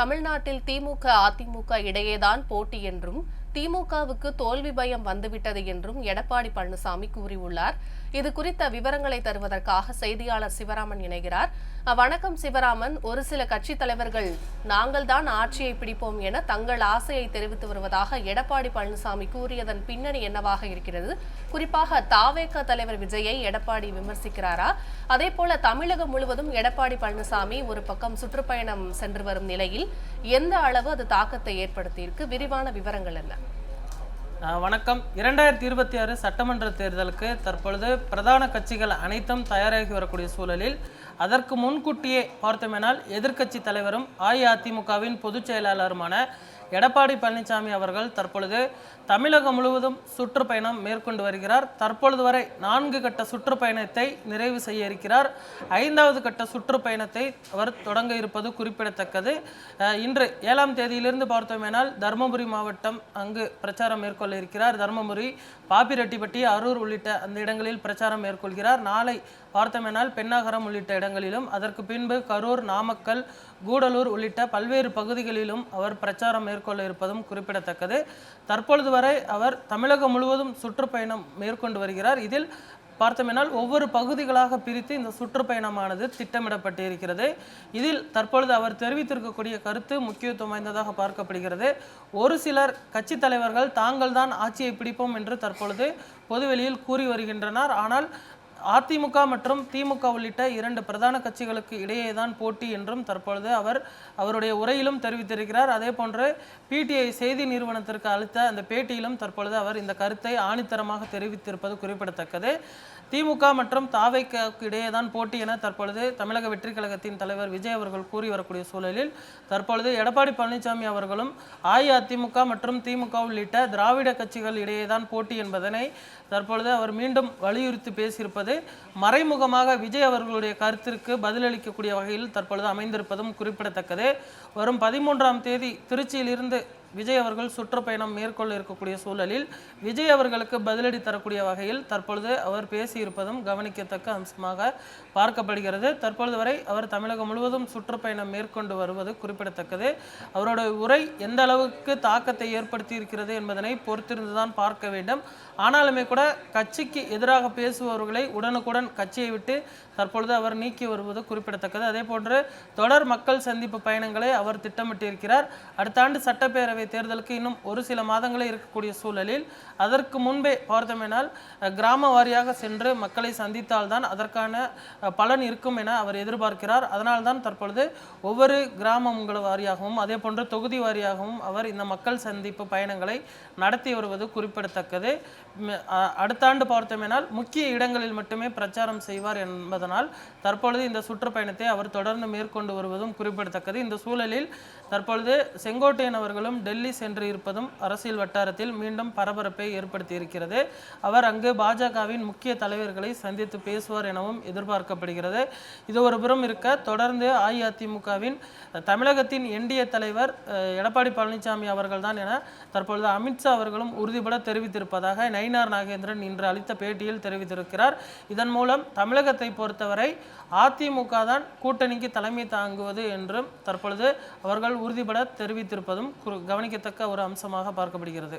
தமிழ்நாட்டில் திமுக அதிமுக இடையேதான் போட்டி என்றும் திமுகவுக்கு தோல்வி பயம் வந்துவிட்டது என்றும் எடப்பாடி பழனிசாமி கூறியுள்ளார். இது குறித்த விவரங்களை தருவதற்காக செய்தியாளர் சிவராமன் இணைகிறார். வணக்கம் சிவராமன். ஒரு சில கட்சி தலைவர்கள் நாங்கள் தான் ஆட்சியை பிடிப்போம் என தங்கள் ஆசையை தெரிவித்து வருவதாக எடப்பாடி பழனிசாமி கூறியதன் பின்னணி என்னவாக இருக்கிறது? குறிப்பாக தாவேக தலைவர் விஜயை எடப்பாடி விமர்சிக்கிறாரா? அதே போல தமிழகம் முழுவதும் எடப்பாடி பழனிசாமி ஒரு பக்கம் சுற்றுப்பயணம் சென்று வரும் நிலையில் எந்த அளவு அது தாக்கத்தை ஏற்படுத்தியிருக்கு? விரிவான விவரங்கள் என்ன? வணக்கம். இரண்டாயிரத்தி இருபத்தி ஆறு சட்டமன்ற தேர்தலுக்கு தற்பொழுது பிரதான கட்சிகள் அனைத்தும் தயாராகி வரக்கூடிய சூழலில் அதற்கு முன்கூட்டியே பார்த்தோமேனால் எதிர்க்கட்சி தலைவரும் அஇஅதிமுகவின் பொதுச் செயலாளருமான எடப்பாடி பழனிசாமி அவர்கள் தற்பொழுது தமிழகம் முழுவதும் சுற்றுப்பயணம் மேற்கொண்டு வருகிறார். தற்பொழுது வரை நான்கு கட்ட சுற்றுப்பயணத்தை நிறைவு செய்ய இருக்கிறார். ஐந்தாவது கட்ட சுற்றுப்பயணத்தை அவர் தொடங்க இருப்பது குறிப்பிடத்தக்கது. இன்று ஏழாம் தேதியிலிருந்து பார்த்தோமேனால் தருமபுரி மாவட்டம் அங்கு பிரச்சாரம் மேற்கொள்ள இருக்கிறார். தருமபுரி பாப்பிரெட்டிப்பட்டி அரூர் உள்ளிட்ட அந்த இடங்களில் பிரச்சாரம் மேற்கொள்கிறார். நாளை பார்த்தோமேனால் பெண்ணாகரம் உள்ளிட்ட இடங்களிலும் அதற்கு பின்பு கரூர் நாமக்கல் கூடலூர் உள்ளிட்ட பல்வேறு பகுதிகளிலும் அவர் பிரச்சாரம் மேற்கொள்ள இருப்பதும் குறிப்பிடத்தக்கது. தற்பொழுது வரை அவர் தமிழகம் முழுவதும் சுற்றுப்பயணம் மேற்கொண்டு வருகிறார். இதில் பார்த்தோமென்றால் ஒவ்வொரு பகுதிகளாக பிரித்து இந்த சுற்றுப்பயணமானது திட்டமிடப்பட்டு இருக்கிறது இதில் தற்பொழுது அவர் தெரிவித்திருக்கக்கூடிய கருத்து முக்கியத்துவம் வாய்ந்ததாக பார்க்கப்படுகிறது. ஒரு சிலர் கட்சி தலைவர்கள் தாங்கள் தான் ஆட்சியை பிடிப்போம் என்று தற்பொழுது பொதுவெளியில் கூறி வருகின்றனர். ஆனால் அதிமுக மற்றும் திமுக உள்ளிட்ட இரண்டு பிரதான கட்சிகளுக்கு இடையே தான் போட்டி என்றும் தற்பொழுது அவர் அவருடைய உரையிலும் தெரிவித்திருக்கிறார். அதே போன்று பிடிஐ செய்தி நிறுவனத்திற்கு அளித்த அந்த பேட்டியிலும் தற்பொழுது அவர் இந்த கருத்தை ஆணித்தரமாக தெரிவித்திருப்பது குறிப்பிடத்தக்கது. திமுக மற்றும் தாவைக்கு இடையே தான் போட்டி என தற்பொழுது தமிழக வெற்றி கழகத்தின் தலைவர் விஜய் அவர்கள் கூறி வரக்கூடிய சூழலில் தற்பொழுது எடப்பாடி பழனிசாமி அவர்களும் அஇஅதிமுக மற்றும் திமுக உள்ளிட்ட திராவிட கட்சிகள் இடையே தான் போட்டி என்பதனை தற்பொழுது அவர் மீண்டும் வலியுறுத்தி பேசியிருப்பது மறைமுகமாக விஜய் அவர்களுடைய கருத்திற்கு பதிலளிக்கக்கூடிய வகையில் தற்பொழுது அமைந்திருப்பதும் குறிப்பிடத்தக்கது. வரும் பதிமூன்றாம் தேதி திருச்சியிலிருந்து விஜய் அவர்கள் சுற்றுப்பயணம் மேற்கொள்ள இருக்கக்கூடிய சூழலில் விஜய் அவர்களுக்கு பதிலடி தரக்கூடிய வகையில் தற்பொழுது அவர் பேசியிருப்பதும் கவனிக்கத்தக்க அம்சமாக பார்க்கப்படுகிறது. தற்பொழுது வரை அவர் தமிழகம் முழுவதும் சுற்றுப்பயணம் மேற்கொண்டு வருவது குறிப்பிடத்தக்கது. அவரோட உரை எந்த அளவுக்கு தாக்கத்தை ஏற்படுத்தி இருக்கிறது என்பதனை பொறுத்திருந்துதான் பார்க்க வேண்டும். ஆனாலுமே கூட கட்சிக்கு எதிராக பேசுபவர்களை உடனுக்குடன் கட்சியை விட்டு தற்பொழுது அவர் நீக்கி வருவது குறிப்பிடத்தக்கது. அதே போன்று தொடர் மக்கள் சந்திப்பு பயணங்களை அவர் திட்டமிட்டிருக்கிறார். அடுத்த ஆண்டு சட்டப்பேரவை தேர்தலுக்கு இன்னும் ஒரு சில மாதங்களே இருக்கக்கூடிய சூழலில் அதற்கு முன்பே பார்த்தோமேனால் கிராம வாரியாக சென்று மக்களை சந்தித்தால்தான் அதற்கான பலன் இருக்கும் என அவர் எதிர்பார்க்கிறார். அதனால்தான் தற்பொழுது ஒவ்வொரு கிராமங்கள் வாரியாகவும் அதே போன்று தொகுதி வாரியாகவும் அவர் இந்த மக்கள் சந்திப்பு பயணங்களை நடத்தி வருவது குறிப்பிடத்தக்கது. அடுத்த ஆண்டு பார்த்தோமேனால் முக்கிய இடங்களில் மட்டுமே பிரச்சாரம் செய்வார் என்பதனால் தற்பொழுது இந்த சுற்றுப்பயணத்தை அவர் தொடர்ந்து மேற்கொண்டு வருவதும் குறிப்பிடத்தக்கது. இந்த சூழலில் தற்பொழுது செங்கோட்டையன் அவர்களும் டெல்லி சென்று இருப்பதும் அரசியல் வட்டாரத்தில் மீண்டும் பரபரப்பை ஏற்படுத்தி இருக்கிறது அவர் அங்கு பாஜகவின் முக்கிய தலைவர்களை சந்தித்து பேசுவார் எனவும் எதிர்பார்க்கப்படுகிறது. இது ஒரு புறம் இருக்க தொடர்ந்து அஇஅதிமுகவின் தமிழகத்தின் என்டிஏ தலைவர் எடப்பாடி பழனிசாமி அவர்கள்தான் என தற்பொழுது அமித்ஷா அவர்களும் உறுதிபட தெரிவித்திருப்பதாக நயினார் நாகேந்திரன் இன்று அளித்த பேட்டியில் தெரிவித்திருக்கிறார். இதன் மூலம் தமிழகத்தை பொறுத்தவரை அதிமுக தான் கூட்டணிக்கு தலைமை தாங்குவது என்றும் தற்பொழுது அவர்கள் உறுதிபட தெரிவித்திருப்பதும் குறி- கவனிக்கத்தக்க ஒரு அம்சமாக பார்க்கப்படுகிறது.